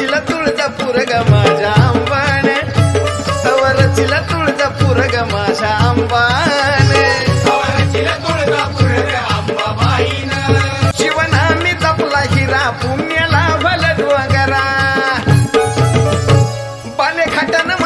सवरचिला तुळजापूर ग माझ्या आंबान सवरचिला तुळजापूर ग माझ्या आंबान जीवन आम्ही तपला हिरा पुण्याला भलद्वगरा बाने खाटानं